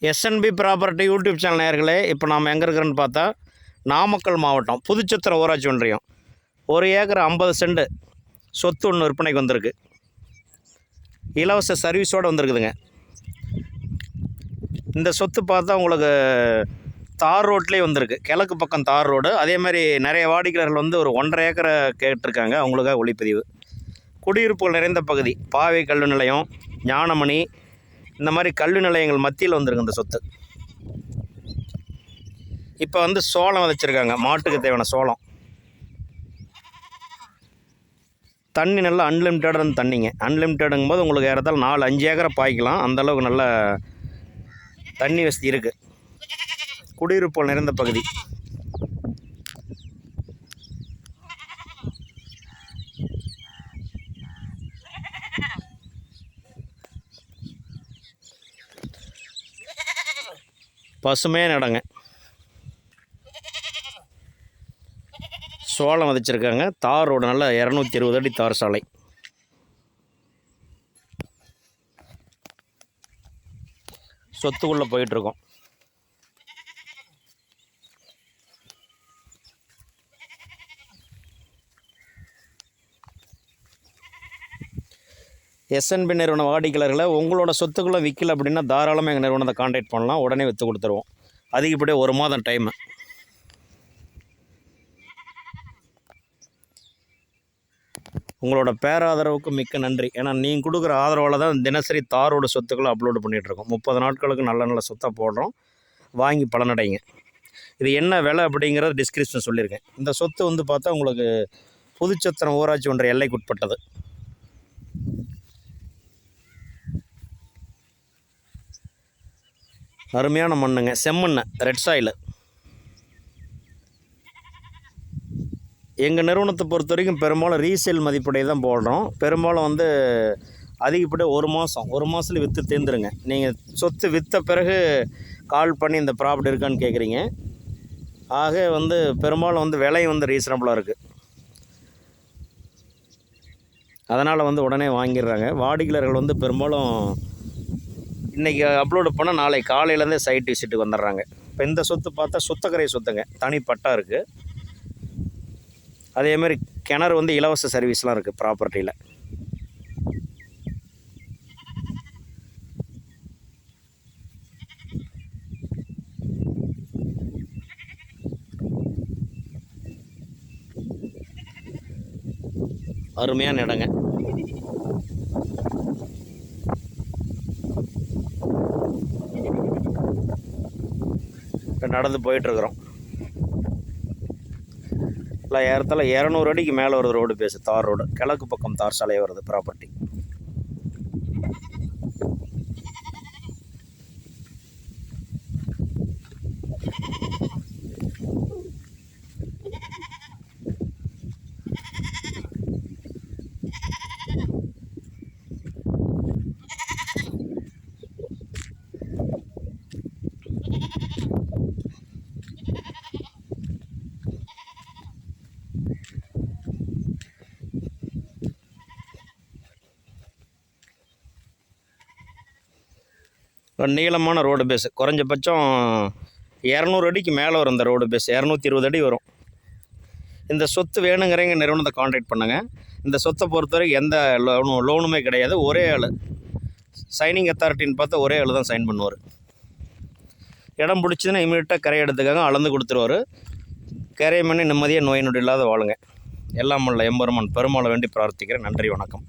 SNP property YouTube channel நேர்களே இப்போ நாம் எங்கே இருக்கிறோன்னு பார்த்தா நாமக்கல் மாவட்டம் புதுச்சத்திரம் ஊராட்சி ஒன்றியம். ஒரு ஏக்கர் ஐம்பது சென்ட் சொத்து ஒன்று விற்பனைக்கு வந்திருக்கு. இலவச சர்வீஸோடு வந்திருக்குதுங்க. இந்த சொத்து பார்த்தா உங்களுக்கு தார் ரோட்லேயே வந்திருக்கு. கிழக்கு பக்கம் தார் ரோடு. அதே மாதிரி நிறைய வாடிக்கையாளர்கள் வந்து ஒரு ஒன்றரை ஏக்கரை கேட்டிருக்காங்க. அவங்களுக்காக ஒளிப்பதிவு. குடியிருப்புகள் நிறைந்த பகுதி. பாவை கல்வி நிலையம் ஞானமணி இந்த மாதிரி கல்வி நிலையங்கள் மத்தியில் வந்திருக்கு இந்த சொத்து. இப்போ வந்து சோளம் விதைச்சிருக்காங்க மாட்டுக்கு தேவையான சோளம். தண்ணி நல்லா அன்லிமிட்டடான தண்ணிங்க. அன்லிமிட்டடுங்கும் போது உங்களுக்கு ஏறத்தாலும் நாலு அஞ்சு ஏக்கரை பாய்க்கலாம். அந்த அளவுக்கு நல்ல தண்ணி வசதி இருக்குது குடியிருப்புகள் நிறைந்த பகுதி. பசுமையான இடங்க சோளம் விதைச்சிருக்காங்க. தார் ரோடு நல்ல இரநூத்தி இருபது அடி தார் சாலை. சொத்துக்குள்ளே போயிட்டுருக்கோம் எஸ்என்பி நிறுவன வாடிக்கையாளர்களை உங்களோட சொத்துக்களை விற்கல அப்படின்னா தாராளமாக எங்கள் நிறுவனத்தை காண்டாக்ட் பண்ணலாம். உடனே விற்று கொடுத்துருவோம். அதிகப்படியே ஒரு மாதம் டைமு உங்களோட பேராதரவுக்கு மிக்க நன்றி. ஏன்னா நீங்கள் கொடுக்குற ஆதரவால் தான் தினசரி தாரோட சொத்துக்களை அப்லோடு பண்ணிகிட்ருக்கோம் முப்பது நாட்களுக்கு நல்ல நல்ல சொத்தை போடுறோம். வாங்கி பலனடைங்க. இது என்ன விலை அப்படிங்கிறத டிஸ்கிரிப்ஷன் சொல்லியிருக்கேன். இந்த சொத்து வந்து பார்த்தா உங்களுக்கு புதுச்சத்திரம் ஊராட்சி ஒன்றிய எல்லைக்குட்பட்டது. அருமையான மண்ணுங்க. செம்மண்ணு. ரெட் சாயில் எங்கள் நிறுவனத்தை பொறுத்த வரைக்கும் பெரும்பாலும் ரீசேல் மதிப்புடைய தான் போடுறோம். பெரும்பாலும் வந்து அதிகப்படியாக ஒரு மாதம் ஒரு மாதத்துல விற்று தேர்ந்துருங்க. நீங்கள் சொத்து விற்ற பிறகு கால் பண்ணி இந்த ப்ராப்பர்ட்டி இருக்கான்னு கேட்குறீங்க ஆக வந்து பெரும்பாலும் வந்து விலை வந்து ரீசனபுளாக இருக்குது அதனால் வந்து உடனே வாங்கிடுறாங்க. வாடிக்கையாளர்கள் வந்து பெரும்பாலும் இன்றைக்கி அப்லோடு பண்ணால் நாளை காலையிலேருந்தே சைட் விசிட்டுக்கு வந்துடுறாங்க. இப்போ இந்த சொத்து பார்த்தா சுத்தக்கரை சொத்துங்க. தனி பட்டா இருக்குது அதேமாதிரி கிணறு வந்து இலவச சர்வீஸ்லாம் இருக்குது ப்ராப்பர்ட்டியில் அருமையான இடங்க. இப்போ நடந்து போயிட்டுருக்குறோம். இல்லை ஏறத்தால இரநூறு அடிக்கு மேலே வருது ரோடு பேசு தார் ரோடு. கிழக்கு பக்கம் தார் சாலை வருது ப்ராப்பர்ட்டி ஒரு நீளமான ரோடு பேஸ் குறைஞ்சபட்சம் இரநூறு அடிக்கு மேலே வரும் இந்த ரோடு பேஸ் இரநூத்தி இருபது அடி வரும். இந்த சொத்து வேணுங்கிறவங்க நிறுவனத்தை காண்டாக்ட் பண்ணுங்கள் இந்த சொத்தை பொறுத்தவரைக்கும் எந்த லோனும் லோனுமே கிடையாது. ஒரே ஆள். சைனிங் அத்தாரிட்டின்னு பார்த்தா ஒரே ஆள் தான் சைன் பண்ணுவார். இடம் பிடிச்சதுன்னா இமீடியட்டாக கரையை எடுத்துக்காங்க. அளந்து கொடுத்துருவார். கரையை பண்ணி நிம்மதியாக நோய் நொடி இல்லாத வாழுங்க. எல்லாம் உள்ள எம்பெருமான் பெருமாளை வேண்டி பிரார்த்திக்கிறேன். நன்றி வணக்கம்.